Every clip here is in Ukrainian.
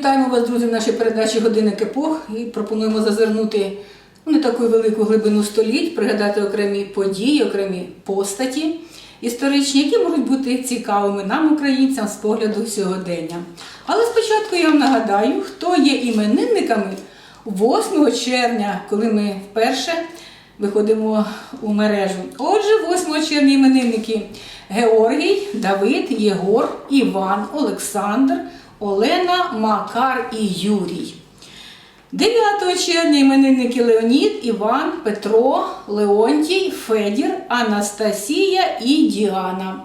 Вітаємо вас, друзі, в нашій передачі Годинник епох і пропонуємо зазирнути у не таку велику глибину століть, пригадати окремі події, окремі постаті історичні, які можуть бути цікавими нам, українцям, з погляду сьогодення. Але спочатку я вам нагадаю, хто є іменинниками 8 червня, коли ми вперше виходимо у мережу. Отже, 8 червня іменинники Георгій, Давид, Єгор, Іван, Олександр, Олена, Макар і Юрій. 9 червня іменинники Леонід, Іван, Петро, Леонтій, Федір, Анастасія і Діана.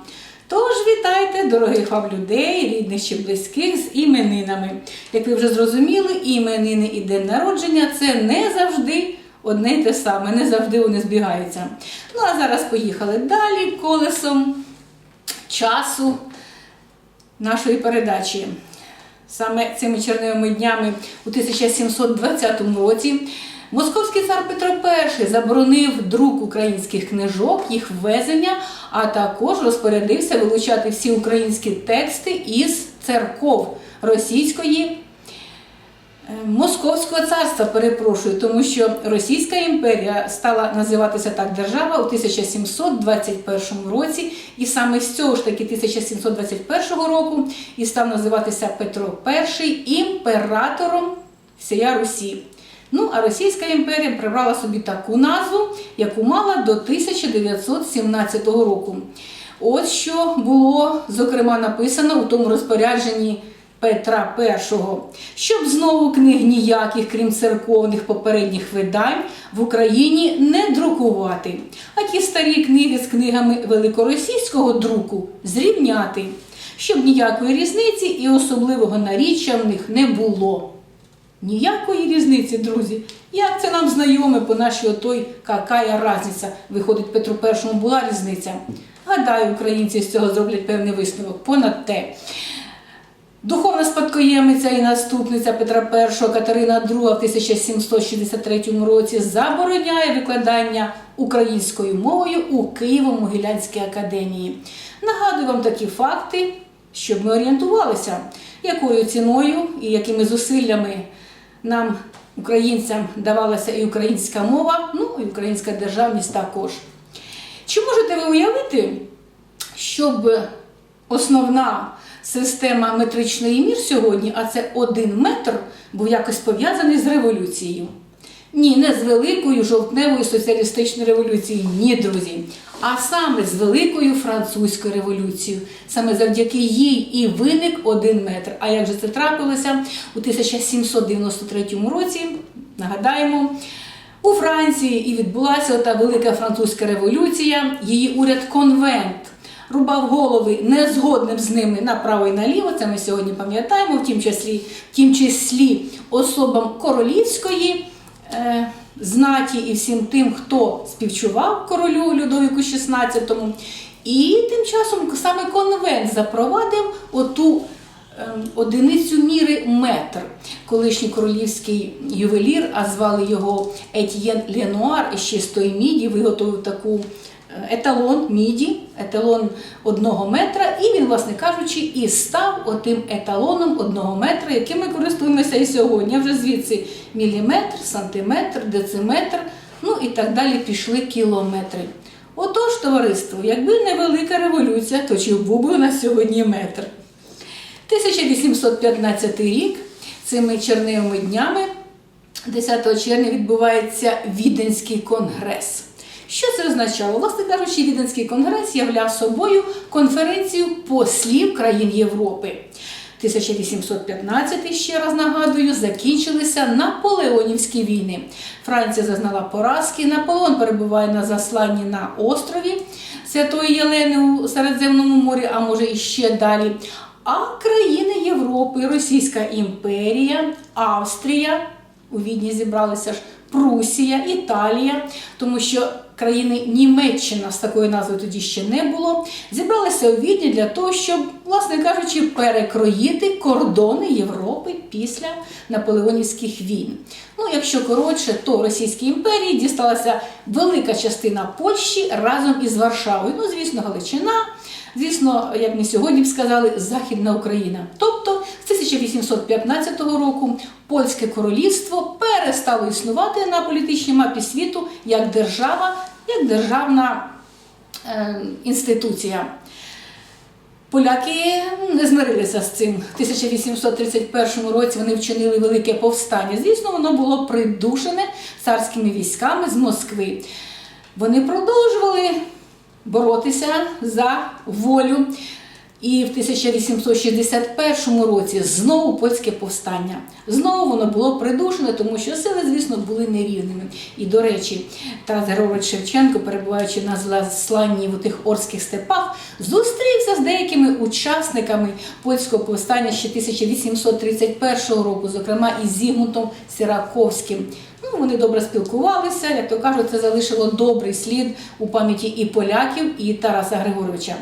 Тож вітайте, дорогих вам людей, рідних чи близьких з іменинами. Як ви вже зрозуміли, іменини і день народження це не завжди одне й те саме, не завжди вони збігаються. Ну а зараз поїхали далі колесом часу нашої передачі. Саме цими черневими днями у 1720 році московський цар Петро І заборонив друк українських книжок, їх ввезення, а також розпорядився вилучати всі українські тексти із церков російської. Е, Московського царства, перепрошую, тому що Російська імперія стала називатися так держава у 1721 році, і саме з цього ж таки 1721 року і став називатися Петро І імператором всія Русі. Ну, а Російська імперія прибрала собі таку назву, яку мала до 1917 року. Ось що було зокрема написано у тому розпорядженні. Петра І, щоб знову книг ніяких, крім церковних попередніх видань, в Україні не друкувати, а ті старі книги з книгами великоросійського друку зрівняти, щоб ніякої різниці і особливого наріччя в них не було. Ніякої різниці, друзі. Як це нам знайоме по нашій отой какая разниця? Виходить, Петру І була різниця. Гадаю, українці з цього зроблять певний висновок. Понад те. Духовна спадкоємиця і наступниця Петра І Катерина II в 1763 році забороняє викладання українською мовою у Києво-Могилянській академії. Нагадую вам такі факти, щоб ми орієнтувалися, якою ціною і якими зусиллями нам, українцям, давалася і українська мова, ну і українська державність також. Чи можете ви уявити, щоб основна система метричної мір сьогодні, а це один метр, був якось пов'язаний з революцією. Ні, не з великою жовтневою соціалістичною революцією, ні, друзі. А саме з Великою французькою революцією. Саме завдяки їй і виник один метр. А як же це трапилося у 1793 році? Нагадаємо. У Франції і відбулася та велика французька революція. Її уряд конвент рубав голови незгодним з ними направо і наліво. Це ми сьогодні пам'ятаємо, в тім числі, в тім числі особам королівської е, знаті і всім тим, хто співчував королю Людовіку XVI. І тим часом саме конвент запровадив оту. ем, Одиницю міри метр. Колишній королівський ювелір, а звали його Етьєн Ленуар, із чистої міді, виготовив таку е, еталон міді, еталон одного метра, і він, власне кажучи, і став отим еталоном одного метра, яким ми користуємося і сьогодні. Вже звідси міліметр, сантиметр, дециметр, ну і так далі пішли кілометри. Отож, товариство, якби не велика революція, то чи був би у нас сьогодні метр? 1815 рік цими черневими днями 10 червня відбувається Віденський конгрес. Що це означало? Власне кажучи, Віденський конгрес являв собою конференцію послів країн Європи. 1815, ще раз нагадую, закінчилися Наполеонівські війни. Франція зазнала поразки. Наполеон перебуває на засланні на острові Святої Єлени у Середземному морі, а може і ще далі. А країни Європи, Російська імперія, Австрія, у Відні зібралися ж Прусія, Італія, тому що країни Німеччина з такою назвою тоді ще не було, зібралися у Відні для того, щоб, власне кажучи, перекроїти кордони Європи після наполеонівських війн. Ну, якщо коротше, то Російській імперії дісталася велика частина Польщі разом із Варшавою. Ну, звісно, Галичина. Звісно, як ми сьогодні б сказали, Західна Україна. Тобто 1815 року польське королівство перестало існувати на політичній мапі світу як держава, як державна е, інституція. Поляки не змирилися з цим. В 1831 році вони вчинили велике повстання. Звісно, воно було придушене царськими військами з Москви. Вони продовжували боротися за волю. І в 1861 році знову польське повстання. Знову воно було придушене, тому що сили, звісно, були нерівними. І, до речі, Тарас Григорович Шевченко, перебуваючи на засланні в тих орських степах, зустрівся з деякими учасниками польського повстання ще 1831 року, зокрема із Зігмунтом Сіраковським. Ну, вони добре спілкувалися, як то кажуть, це залишило добрий слід у пам'яті і поляків, і Тараса Григоровича.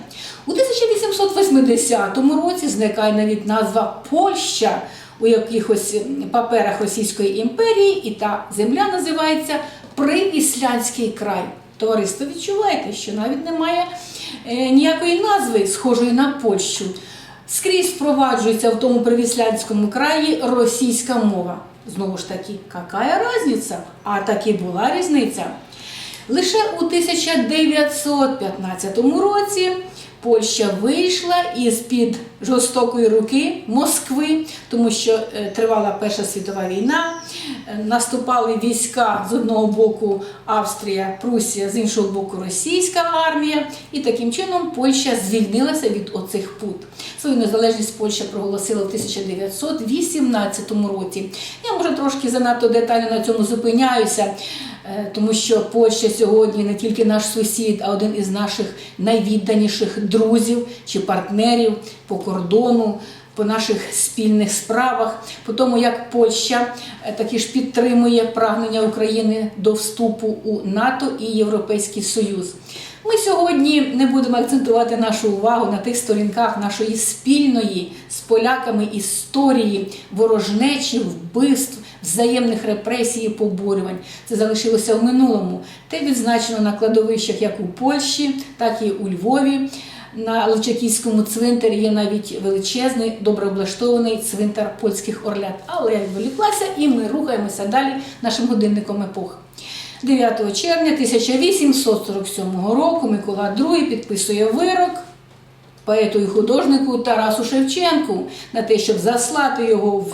У 1880 році зникає навіть назва Польща у якихось паперах Російської імперії, і та земля називається Привіслянський край. Товариство, відчуваєте, що навіть немає е, ніякої назви, схожої на Польщу. Скрізь впроваджується в тому привіслянському краї російська мова. Знову ж таки, яка різниця? А таки була різниця. Лише у 1915 році Польща вийшла із-під жорстокої руки Москви, тому що е, тривала Перша світова війна, е, наступали війська з одного боку Австрія, Прусія, з іншого боку Російська армія, і таким чином Польща звільнилася від оцих пут. Свою незалежність Польща проголосила в 1918 році. Я може трошки занадто детально на цьому зупиняюся. Е, Тому що Польща сьогодні не тільки наш сусід, а один із наших найвідданіших друзів чи партнерів по кордону, по наших спільних справах, по тому, як Польща е, таки ж підтримує прагнення України до вступу у НАТО і Європейський Союз. Ми сьогодні не будемо акцентувати нашу увагу на тих сторінках нашої спільної з поляками історії ворожнечі, вбивств, взаємних репресій і поборювань. Це залишилося в минулому. Те відзначено на кладовищах як у Польщі, так і у Львові. На Личаківському цвинтарі є навіть величезний, добре облаштований цвинтар польських орлят. Але я відволіклася і ми рухаємося далі нашим годинником епох. 9 червня 1847 року Микола II підписує вирок поету і художнику Тарасу Шевченку на те, щоб заслати його в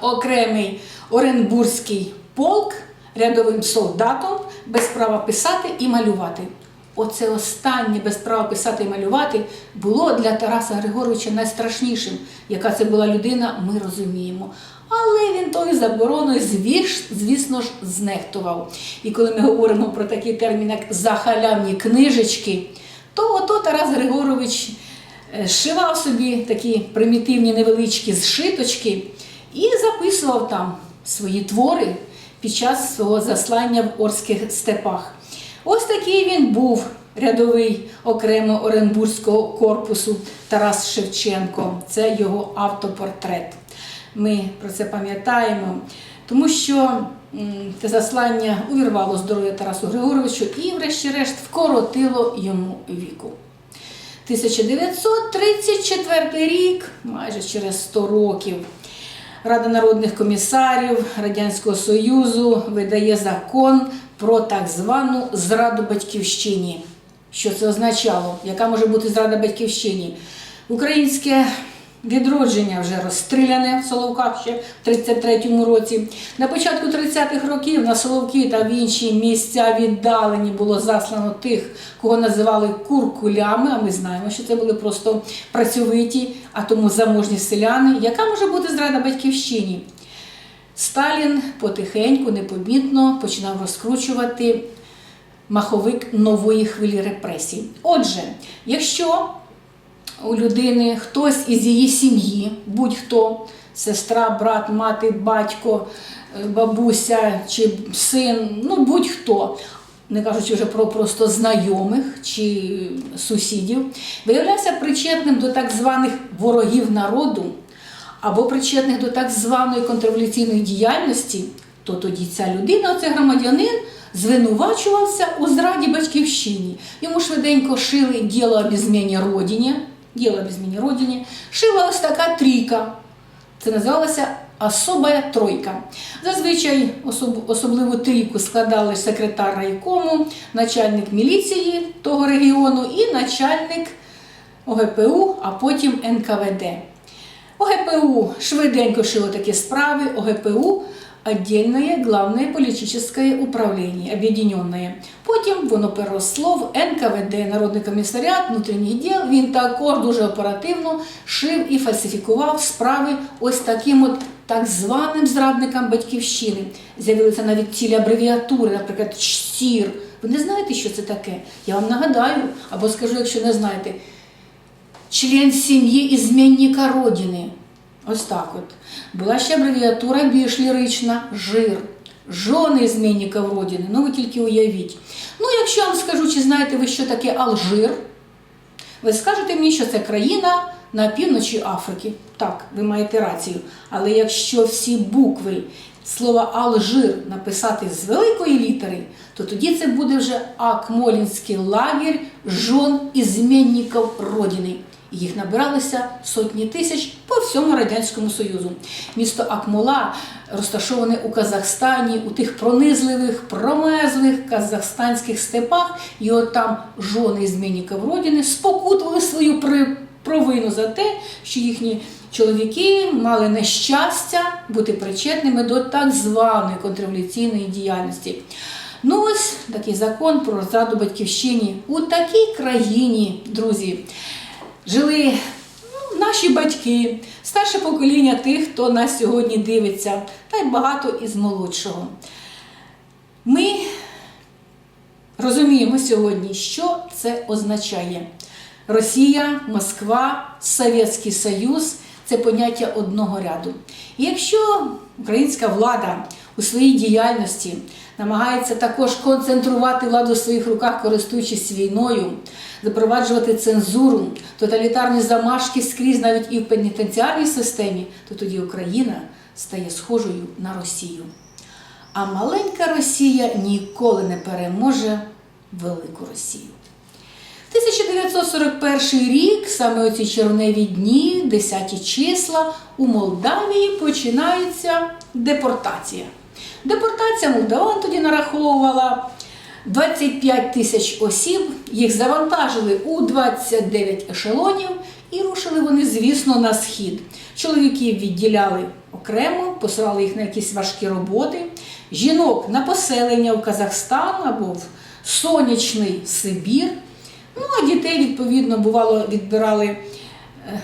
окремий Оренбурзький полк рядовим солдатом без права писати і малювати. Оце останнє без права писати і малювати було для Тараса Григоровича найстрашнішим. Яка це була людина, ми розуміємо. Але він тою забороною, звісно ж, знехтував. І коли ми говоримо про такий термін, як захалявні книжечки, то ото Тарас Григорович е, зшивав собі такі примітивні невеличкі зшиточки і записував там свої твори під час свого заслання в Орських степах. Ось такий він був рядовий окремо Оренбурзького корпусу Тарас Шевченко. Це його автопортрет. Ми про це пам'ятаємо, тому що те заслання увірвало здоров'я Тарасу Григоровичу і, врешті-решт, вкоротило йому віку. 1934 рік, майже через 100 років, Рада народних комісарів Радянського Союзу видає закон про так звану зраду батьківщині. Що це означало? Яка може бути зрада батьківщині? Українське відродження вже розстріляне в Соловках ще в 33-му році. На початку 30-х років на Соловки та в інші місця віддалені було заслано тих, кого називали куркулями. А ми знаємо, що це були просто працьовиті, а тому заможні селяни. Яка може бути зрада батьківщині? Сталін потихеньку, непомітно починав розкручувати маховик нової хвилі репресій. Отже, якщо у людини хтось із її сім'ї, будь-хто, сестра, брат, мати, батько, е, бабуся чи син, ну будь-хто, не кажучи вже про просто знайомих чи сусідів, виявлявся причетним до так званих ворогів народу або причетних до так званої контрреволюційної діяльності, то тоді ця людина, оцей громадянин, звинувачувався у зраді батьківщині. Йому швиденько шили діло об зміні родині, діяла в зміні родині, шила ось така трійка. Це називалося особая тройка. Зазвичай особ- особливу трійку складали секретар райкому, начальник міліції того регіону і начальник ОГПУ, а потім НКВД. ОГПУ швиденько шило такі справи, ОГПУ отдельное главное политическое управление, об'єднане. Потім воно переросло в НКВД, Народний комісаріат внутрішніх діл. Він також дуже оперативно шив і фальсифікував справи ось таким от так званим зрадникам батьківщини. З'явилися навіть цілі абревіатури, наприклад, ЧСІР. Ви не знаєте, що це таке? Я вам нагадаю, або скажу, якщо не знаєте член сім'ї ізмінника родини. Ось так от. Була ще абревіатура більш лірична жир. Жони змінників родини. Ну ви тільки уявіть. Ну, якщо я вам скажу, чи знаєте ви, що таке Алжир, ви скажете мені, що це країна на півночі Африки. Так, ви маєте рацію. Але якщо всі букви слова Алжир написати з великої літери, то тоді це буде вже Акмолінський лагерь жон ізмінників родини. Їх набиралося сотні тисяч по всьому Радянському Союзу. Місто Акмола розташоване у Казахстані, у тих пронизливих, промезлих казахстанських степах, і от там жони змінників родини спокутували свою провину за те, що їхні чоловіки мали нещастя бути причетними до так званої контрреволюційної діяльності. Ну ось такий закон про зраду батьківщині у такій країні, друзі, жили ну, наші батьки, старше покоління тих, хто нас сьогодні дивиться, та й багато із молодшого. Ми розуміємо сьогодні, що це означає. Росія, Москва, Совєтський Союз це поняття одного ряду. І якщо українська влада у своїй діяльності намагається також концентрувати владу в своїх руках, користуючись війною, запроваджувати цензуру, тоталітарні замашки скрізь навіть і в пенітенціарній системі, то тоді Україна стає схожою на Росію. А маленька Росія ніколи не переможе велику Росію. 1941 рік, саме оці червневі дні, 10 числа, у Молдавії починається депортація. Депортація молдаван тоді нараховувала 25 тисяч осіб, їх завантажили у 29 ешелонів і рушили вони, звісно, на схід. Чоловіків відділяли окремо, посилали їх на якісь важкі роботи, жінок на поселення в Казахстан або в сонячний Сибір. Ну, а дітей, відповідно, бувало, відбирали, е,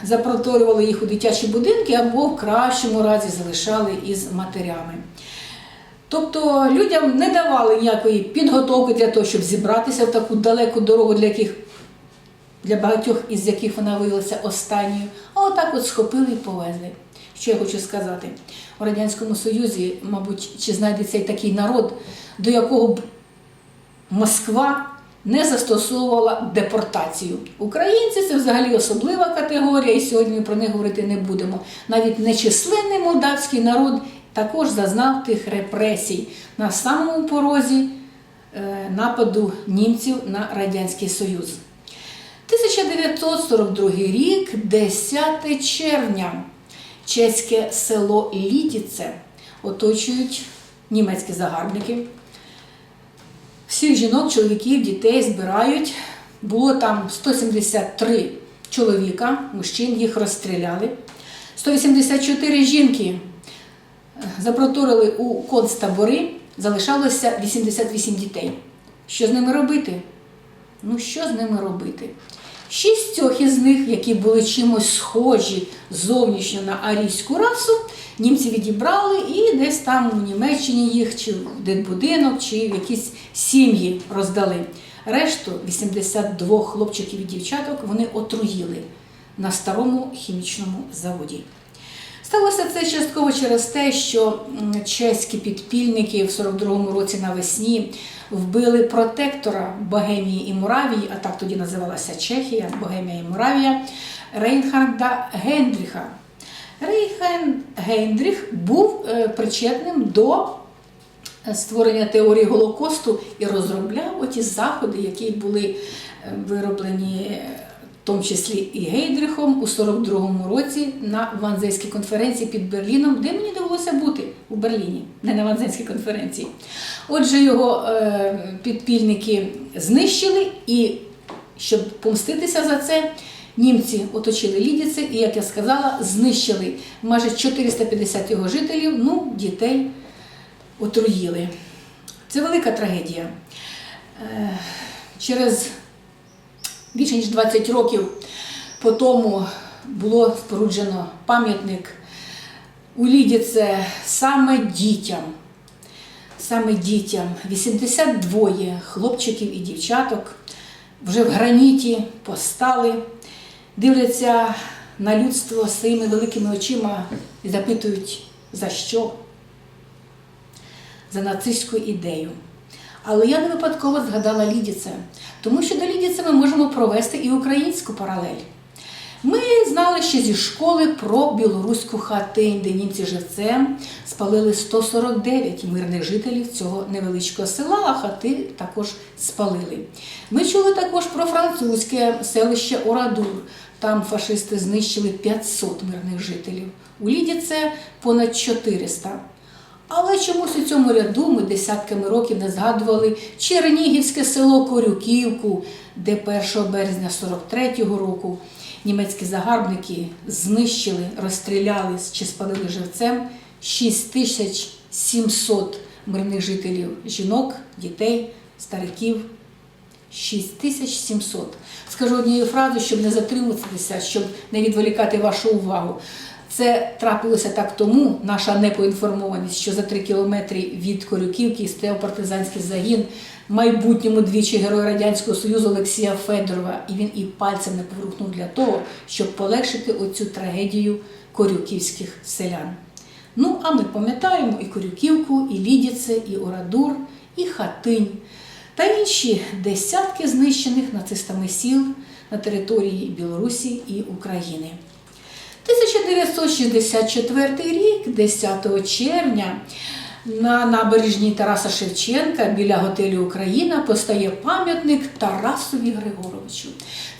запроторювали їх у дитячі будинки або в кращому разі залишали із матерями. Тобто людям не давали ніякої підготовки для того, щоб зібратися в таку далеку дорогу, для яких для багатьох із яких вона виявилася останньою, а отак от схопили і повезли. Що я хочу сказати? У Радянському Союзі, мабуть, чи знайдеться й такий народ, до якого б Москва не застосовувала депортацію. Українці це взагалі особлива категорія, і сьогодні ми про них говорити не будемо. Навіть нечисленний молдавський народ також зазнав тих репресій на самому порозі е, нападу німців на Радянський Союз. 1942 рік, 10 червня, чеське село Літіце оточують німецькі загарбники. Всіх жінок, чоловіків, дітей збирають. Було там 173 чоловіка, мужчин, їх розстріляли. 184 жінки запроторили у концтабори, залишалося 88 дітей. Що з ними робити? Ну, що з ними робити? Шістьох із них, які були чимось схожі зовнішньо на арійську расу, німці відібрали і десь там у Німеччині їх, чи в дитбудинок, чи в якісь сім'ї роздали. Решту 82 хлопчиків і дівчаток вони отруїли на старому хімічному заводі. Сталося це частково через те, що чеські підпільники в 42-му році навесні вбили протектора Богемії і Моравії, а так тоді називалася Чехія, Богемія і Моравія, Рейнхарда Гендріха. Рейхен Гендріх був е, причетним до створення теорії Голокосту і розробляв оті заходи, які були е, вироблені е, тому числі і Гейдрихом у 42-му році на Ванзейській конференції під Берліном, де мені довелося бути у Берліні, не на Ванзейській конференції. Отже, його е, підпільники знищили, і щоб помститися за це, німці оточили Лідіце і, як я сказала, знищили майже 450 його жителів, ну, дітей отруїли. Це велика трагедія. Е, Через більше ніж 20 років по тому було споруджено пам'ятник у Лідіце саме дітям. Саме дітям 82 хлопчиків і дівчаток вже в граніті постали, дивляться на людство своїми великими очима і запитують, за що? За нацистську ідею. Але я не випадково згадала Лідіце, тому що до Лідіце ми можемо провести і українську паралель. Ми знали ще зі школи про білоруську хатинь, де німці живцем спалили 149 мирних жителів цього невеличкого села, а хати також спалили. Ми чули також про французьке селище Орадур. Там фашисти знищили 500 мирних жителів. У Лідіце понад 400. Але чомусь у цьому ряду ми десятками років не згадували Чернігівське село Корюківку, де 1 березня 43-го року німецькі загарбники знищили, розстріляли чи спалили живцем 6700 мирних жителів жінок, дітей, стариків. 6700. Скажу однією фразою, щоб не затримуватися, щоб не відволікати вашу увагу. Це трапилося так тому, наша непоінформованість, що за три кілометри від Корюківки стояв партизанський загін майбутньому двічі Героя Радянського Союзу Олексія Федорова. І він і пальцем не поворухнув для того, щоб полегшити оцю трагедію корюківських селян. Ну, а ми пам'ятаємо і Корюківку, і Лідіце, і Орадур, і Хатинь та інші десятки знищених нацистами сіл на території Білорусі і України. 1964 рік, 10 червня, на набережній Тараса Шевченка біля готелю Україна постає пам'ятник Тарасові Григоровичу.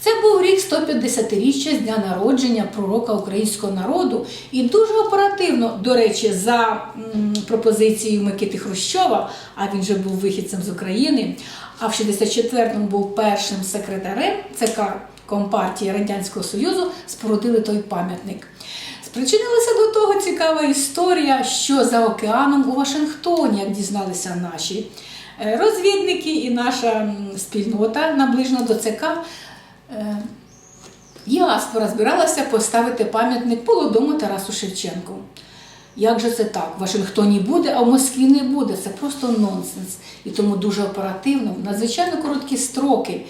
Це був рік 150-річчя з дня народження пророка українського народу, і дуже оперативно, до речі, за пропозицією Микити Хрущова, а він же був вихідцем з України. А в 64-му був першим секретарем ЦК Компартії Радянського Союзу, спорудили той пам'ятник. Спричинилася до того цікава історія, що за океаном у Вашингтоні, як дізналися наші е, розвідники і наша спільнота наближена до ЦК, е, діаспора збиралася поставити пам'ятник молодому Тарасу Шевченку. Як же це так? В Вашингтоні буде, а в Москві не буде. Це просто нонсенс. І тому дуже оперативно, в надзвичайно короткі строки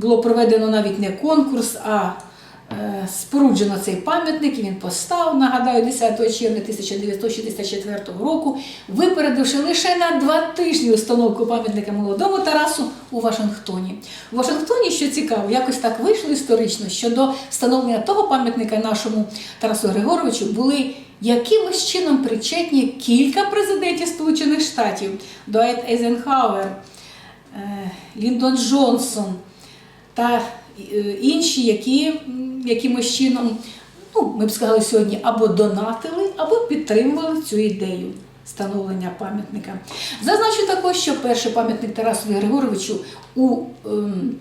було проведено навіть не конкурс, а е, споруджено цей пам'ятник, і він постав, нагадаю, 10 червня 1964 року, випередивши лише на два тижні установку пам'ятника молодому Тарасу у Вашингтоні. У Вашингтоні, що цікаво, якось так вийшло історично, що до встановлення того пам'ятника нашому Тарасу Григоровичу були якимось чином причетні кілька президентів Сполучених Штатів: Дуайт Ейзенхауер, е, Ліндон Джонсон та е, інші, які якимось чином, ну, ми б сказали сьогодні, або донатили, або підтримували цю ідею встановлення пам'ятника. Зазначу також, що перший пам'ятник Тарасу Григоровичу у ем,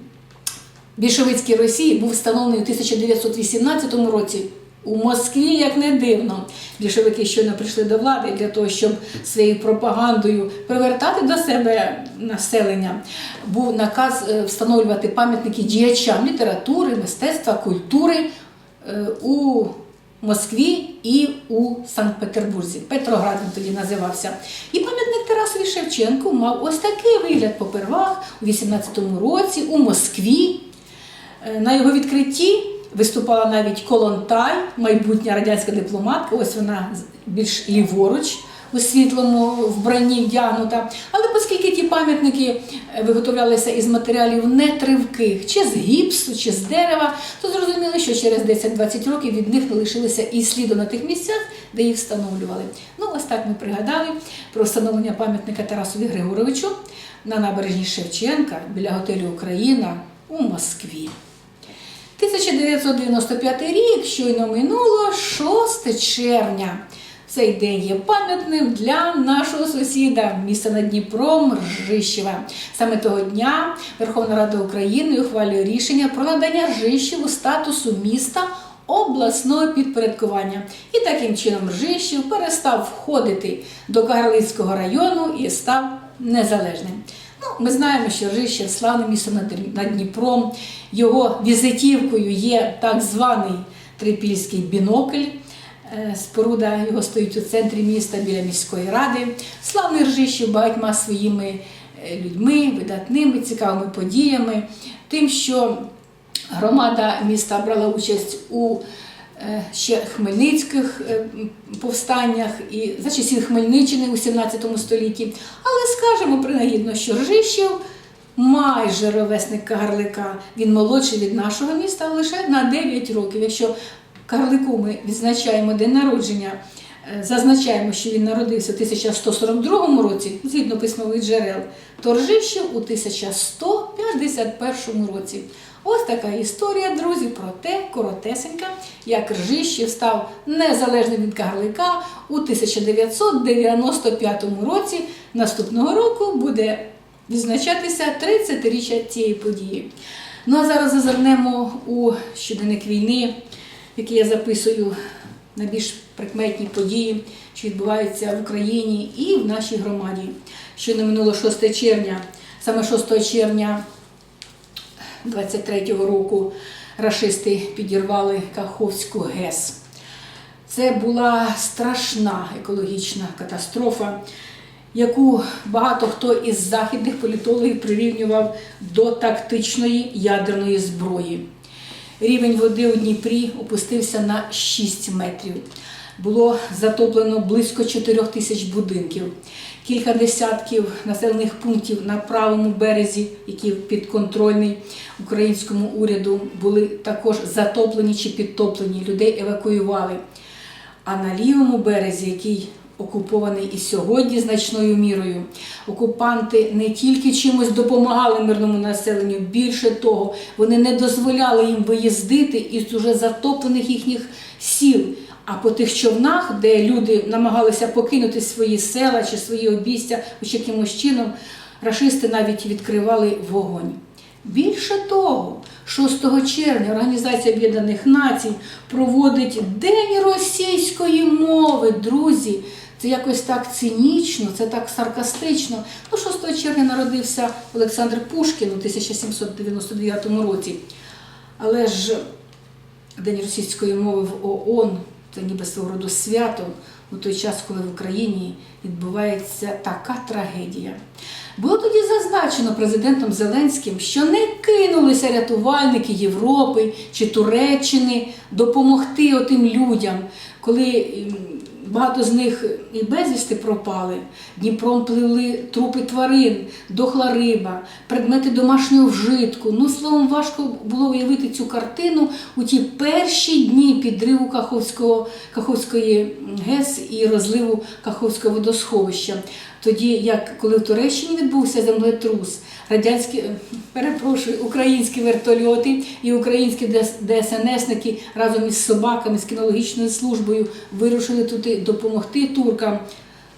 більшовицькій Росії був встановлений у 1918 році. У Москві, як не дивно, більшовики щойно прийшли до влади для того, щоб своєю пропагандою привертати до себе населення, був наказ е, встановлювати пам'ятники діячам літератури, мистецтва, культури е, у Москві і у Санкт-Петербурзі. Петроград він тоді називався. І пам'ятник Тарасові Шевченку мав ось такий вигляд попервах у 18-му році у Москві. Е, На його відкритті виступала навіть Колонтай, майбутня радянська дипломатка. Ось вона більш ліворуч у світлому вбранні вдягнута. Але оскільки ті пам'ятники е, виготовлялися із матеріалів нетривких, чи з гіпсу, чи з дерева, то зрозуміло, що через 10-20 років від них не лишилося і сліду на тих місцях, де їх встановлювали. Ну, ось так ми пригадали про встановлення пам'ятника Тарасові Григоровичу на набережні Шевченка біля готелю Україна у Москві. 1995 рік щойно минуло 6 червня. Цей день є пам'ятним для нашого сусіда, міста над Дніпром Ржищева. Саме того дня Верховна Рада України ухвалює рішення про надання Ржищеву статусу міста обласного підпорядкування. І таким чином Ржищів перестав входити до Кагарлицького району і став незалежним. Ну, ми знаємо, що Ржищев славне місто над- Дніпром. Його візитівкою є так званий трипільський бінокль. Е, Споруда його стоїть у центрі міста біля міської ради. Славний Ржищів багатьма своїми е, людьми, видатними, цікавими подіями, тим, що громада міста брала участь у ще хмельницьких е, повстаннях і за часів Хмельниччини у 17 столітті. Але скажемо принагідно, що Ржищів майже ровесник Кагарлика. Він молодший від нашого міста лише на 9 років. Якщо Кагарлику ми відзначаємо день народження, е, зазначаємо, що він народився у 1142 році, згідно письмових джерел, то Ржищів у 1151 році. Ось така історія, друзі, про те, коротесенька, як Ржищів став незалежним від Кагарлика у 1995 році. Наступного року буде відзначатися 30-річчя цієї події. Ну а зараз зазирнемо у щоденник війни, який я записую найбільш прикметні події, що відбуваються в Україні і в нашій громаді. Щойно минуло 6 червня, саме 6 червня 23-го року рашисти підірвали Каховську ГЕС. Це була страшна екологічна катастрофа, яку багато хто із західних політологів прирівнював до тактичної ядерної зброї. Рівень води у Дніпрі опустився на 6 метрів. Було затоплено близько 4 тисяч будинків. Кілька десятків населених пунктів на правому березі, які підконтрольний українському уряду, були також затоплені чи підтоплені. Людей евакуювали. А на лівому березі, який окупований і сьогодні значною мірою, окупанти не тільки чимось допомагали мирному населенню, більше того, вони не дозволяли їм виїздити із уже затоплених їхніх сіл. А по тих човнах, де люди намагалися покинути свої села чи свої обійстя хоч якимось чином, рашисти навіть відкривали вогонь. Більше того, 6 червня Організація Об'єднаних Націй проводить День російської мови, друзі. Це якось так цинічно, це так саркастично. Ну, 6 червня народився Олександр Пушкін у 1799 році. Але ж День російської мови в ООН це ніби свого роду свято у той час, коли в Україні відбувається така трагедія. Було тоді зазначено президентом Зеленським, що не кинулися рятувальники Європи чи Туреччини допомогти отим людям, коли м, багато з них і безвісти пропали. Дніпром пливли трупи тварин, дохла риба, предмети домашнього вжитку. Ну, словом, важко було уявити цю картину у ті перші дні підриву Каховського, Каховської ГЕС і розливу Каховського водосховища. Тоді, як коли в Туреччині відбувся землетрус, радянські, е, перепрошую, українські вертольоти і українські ДСНСники разом із собаками з кінологічною службою вирушили туди допомогти туркам,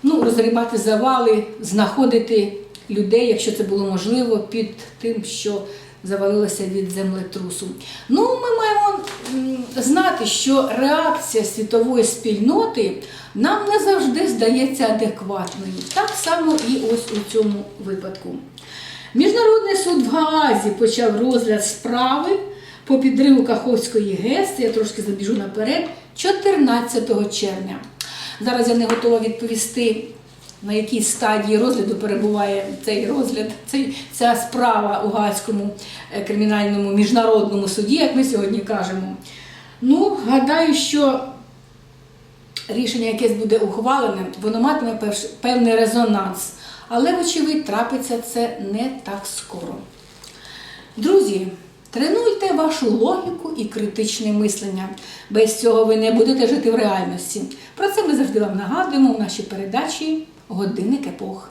ну, розгрібати завали, знаходити людей, якщо це було можливо, під тим, що завалилося від землетрусу. Ну, ми маємо знати, що реакція світової спільноти нам не завжди здається адекватною. Так само і ось у цьому випадку. Міжнародний суд в Гаазі почав розгляд справи по підриву Каховської ГЕС, я трошки забіжу наперед, 14 червня. Зараз я не готова відповісти, на якій стадії розгляду перебуває цей розгляд, ця справа у Гаазькому е, кримінальному міжнародному суді, як ми сьогодні кажемо. Ну, гадаю, що рішення якесь буде ухвалене, воно матиме певний резонанс. Але, вочевидь, трапиться це не так скоро. Друзі, тренуйте вашу логіку і критичне мислення. Без цього ви не будете жити в реальності. Про це ми завжди вам нагадуємо у нашій передачі Годинник епох.